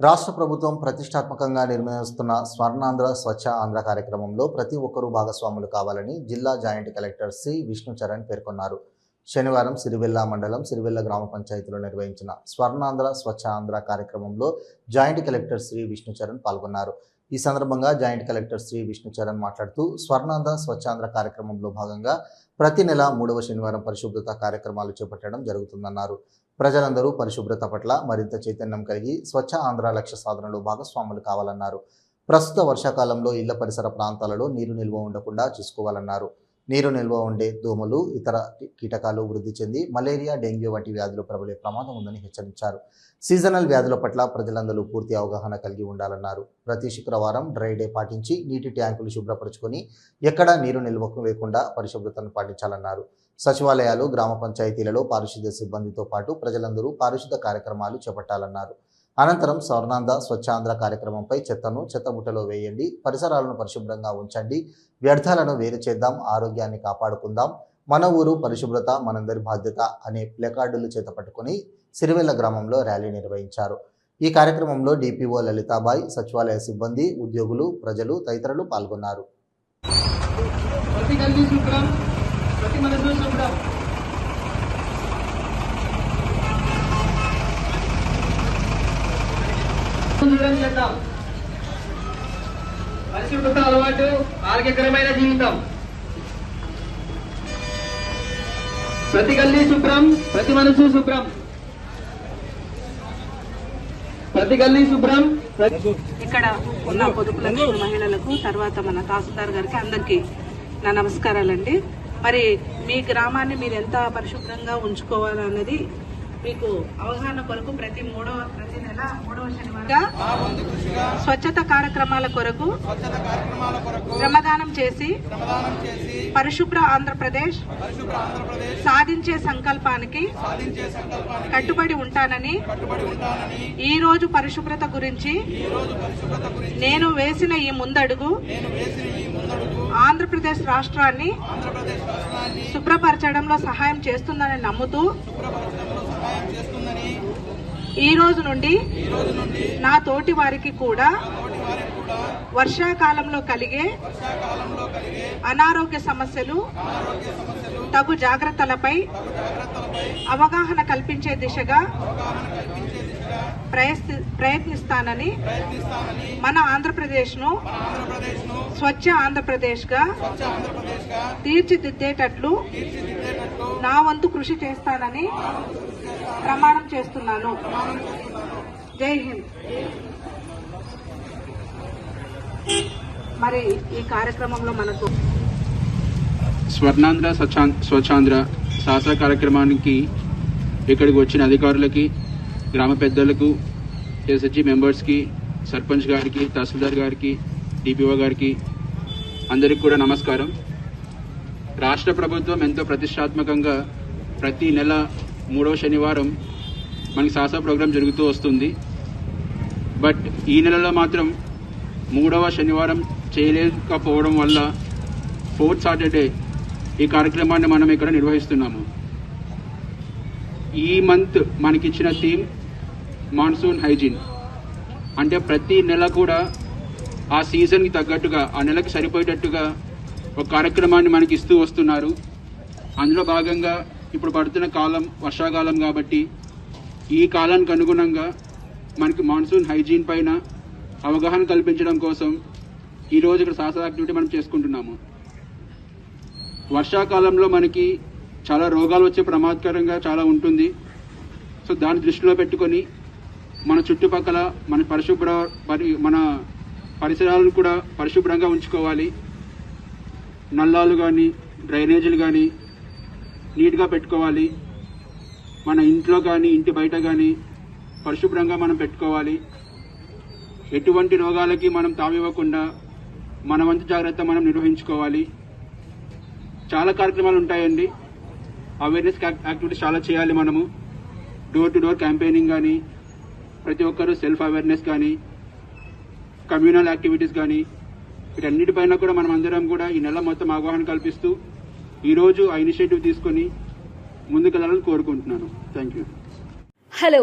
రాష్ట్ర ప్రభుత్వం ప్రతిష్టాత్మకంగా నిర్వహిస్తున్న స్వర్ణాంధ్ర స్వచ్ఛ ఆంధ్ర కార్యక్రమంలో ప్రతి ఒక్కరూ భాగస్వాములు కావాలని జిల్లా జాయింట్ కలెక్టర్ సి విష్ణుచరణ్ పేర్కొన్నారు. శనివారం సిరివెల్ల మండలం సిరివెల్ల గ్రామ పంచాయతీలో నిర్వహించిన స్వర్ణాంధ్ర స్వచ్ఛ ఆంధ్ర కార్యక్రమంలో జాయింట్ కలెక్టర్ శ్రీ విష్ణుచరణ్ పాల్గొన్నారు. ఈ సందర్భంగా జాయింట్ కలెక్టర్ శ్రీ విష్ణుచరణ్ మాట్లాడుతూ స్వర్ణాంధ్ర స్వచ్ఛాంధ్ర కార్యక్రమంలో భాగంగా ప్రతి నెల మూడవ శనివారం పరిశుభ్రత కార్యక్రమాలు చేపట్టడం జరుగుతుందన్నారు. ప్రజలందరూ పరిశుభ్రత పట్ల మరింత చైతన్యం కలిగి స్వచ్ఛ ఆంధ్ర లక్ష్య సాధనలో భాగస్వాములు కావాలన్నారు. ప్రస్తుత వర్షాకాలంలో ఇళ్ళ పరిసర ప్రాంతాలలో నీరు నిల్వ ఉండకుండా చూసుకోవాలన్నారు. నీరు నిల్వ ఉండే దోమలు ఇతర కీటకాలు వృద్ధి చెంది మలేరియా డెంగ్యూ వంటి వ్యాధులు ప్రబలే ప్రమాదం ఉందని హెచ్చరించారు. సీజనల్ వ్యాధుల పట్ల ప్రజలందరూ పూర్తి అవగాహన కలిగి ఉండాలన్నారు. ప్రతి శుక్రవారం డ్రై డే పాటించి నీటి ట్యాంకులు శుభ్రపరచుకొని ఎక్కడా నీరు నిల్వకు వేయకుండా పరిశుభ్రతను పాటించాలన్నారు. సచివాలయాలు గ్రామ పంచాయతీలలో పారిశుద్ధ్య సిబ్బందితో పాటు ప్రజలందరూ పారిశుద్ధ కార్యక్రమాలు చేపట్టాలన్నారు. అనంతరం స్వర్ణాంధ స్వచ్ఛాంధ్ర కార్యక్రమంపై చెత్తను చెత్తబుట్టలో వేయండి పరిసరాలను పరిశుభ్రంగా ఉంచండి వ్యర్థాలను వేరు చేద్దాం ఆరోగ్యాన్ని కాపాడుకుందాం మన ఊరు పరిశుభ్రత మనందరి బాధ్యత అనే ప్లకార్డులు చేతపట్టుకుని సిరివెల్ల గ్రామంలో ర్యాలీ నిర్వహించారు. ఈ కార్యక్రమంలో డిపిఓ లలితాబాయ్ సచివాలయ సిబ్బంది ఉద్యోగులు ప్రజలు తదితరులు పాల్గొన్నారు. ప్రతి మన శుభ్రం కూడా చేద్దాం పరిశుభ్రత అలవాటు ఆరోగ్యకరమైన జీవితం. ప్రతి గల్లీ శుభ్రం ప్రతి మనసు శుభ్రం. ప్రతి గల్లీ శుభ్రం ప్రతి ఇక్కడ ఉన్న పొదుపులకు మహిళలకు తర్వాత మన తహసీల్దార్ గారికి అందరికీ నా నమస్కారాలండి. మరి మీ గ్రామాన్ని మీరు ఎంత పరిశుభ్రంగా ఉంచుకోవాలన్నది మీకు అవగాహన కొరకు ప్రతి మూడవ ప్రతి నెల మూడవ శనివారం స్వచ్ఛత కార్యక్రమాల కొరకు శ్రమదానం చేసి పరిశుభ్ర ఆంధ్రప్రదేశ్ సాధించే సంకల్పానికి కట్టుబడి ఉంటానని ఈ రోజు పరిశుభ్రత గురించి నేను వేసిన ఈ ముందడుగు ఆంధ్రప్రదేశ్ రాష్ట్రాన్ని శుభ్రపరచడంలో సహాయం చేస్తుందని నమ్ముతూ ఈ రోజు నుండి నా తోటి వారికి కూడా వర్షాకాలంలో కలిగే అనారోగ్య సమస్యలు తగు జాగ్రత్తలపై అవగాహన కల్పించే దిశగా ప్రయత్ని- ప్రయత్నిస్తానని మన ఆంధ్రప్రదేశ్ను స్వచ్ఛ ఆంధ్రప్రదేశ్గా తీర్చిదిద్దేటట్లు నా వంతు కృషి చేస్తానని ప్రమాణం చేస్తున్నాను. జై హింద్. మరి ఈ కార్యక్రమంలో మనకు స్వర్ణాంధ్ర స్వచ్ఛాం స్వచ్ఛాంధ్ర సాహస కార్యక్రమానికి ఇక్కడికి వచ్చిన అధికారులకి గ్రామ పెద్దలకు ఎస్హెచ్జి మెంబర్స్కి సర్పంచ్ గారికి తహసీల్దార్ గారికి డిపిఓ గారికి అందరికి కూడా నమస్కారం. రాష్ట్ర ప్రభుత్వం ఎంతో ప్రతిష్టాత్మకంగా ప్రతి నెల మూడవ శనివారం మనకి శాసన ప్రోగ్రాం జరుగుతూ వస్తుంది. బట్ ఈ నెలలో మాత్రం మూడవ శనివారం చేయలేకపోవడం వల్ల ఫోర్త్ సాటర్డే ఈ కార్యక్రమాన్ని మనం ఇక్కడ నిర్వహిస్తున్నాము. ఈ మంత్ మనకిచ్చిన థీమ్ మాన్సూన్ హైజీన్. అంటే ప్రతి నెల కూడా ఆ సీజన్కి తగ్గట్టుగా ఆ నెలకి సరిపోయేటట్టుగా ఒక కార్యక్రమాన్ని మనకి ఇస్తూ వస్తున్నారు. అందులో భాగంగా ఇప్పుడు పడుతున్న కాలం వర్షాకాలం కాబట్టి ఈ కాలానికి అనుగుణంగా మనకి మాన్సూన్ హైజీన్ పైన అవగాహన కల్పించడం కోసం ఈరోజు ఇక్కడ సాహస యాక్టివిటీ మనం చేసుకుంటున్నాము. వర్షాకాలంలో మనకి చాలా రోగాలు వచ్చే ప్రమాదకరంగా చాలా ఉంటుంది. సో దాన్ని దృష్టిలో పెట్టుకొని మన చుట్టుపక్కల మన పరిశుభ్ర పరి మన పరిసరాలను కూడా పరిశుభ్రంగా ఉంచుకోవాలి. నల్లాలు కానీ డ్రైనేజీలు కానీ నీట్గా పెట్టుకోవాలి. మన ఇంట్లో కానీ ఇంటి బయట కానీ పరిశుభ్రంగా మనం పెట్టుకోవాలి. ఎటువంటి రోగాలకి మనం తావివ్వకుండా మన వంతు జాగ్రత్త మనం నిర్వహించుకోవాలి. చాలా కార్యక్రమాలు ఉంటాయండి. అవేర్నెస్ యాక్టివిటీస్ చాలా చేయాలి మనము. డోర్ టు డోర్ క్యాంపెయినింగ్ కానీ ప్రతి ఒక్కరూ సెల్ఫ్ అవేర్నెస్ కానీ కమ్యూనల్ యాక్టివిటీస్ కానీ వీటన్నిటిపైన కూడా మనం అందరం కూడా ఈ నెల మొత్తం అవగాహన కల్పిస్తూ ఈరోజు ఆ ఇనిషియేటివ్ తీసుకొని ముందుకెళ్ళాలని కోరుకుంటున్నాను. Thank you hello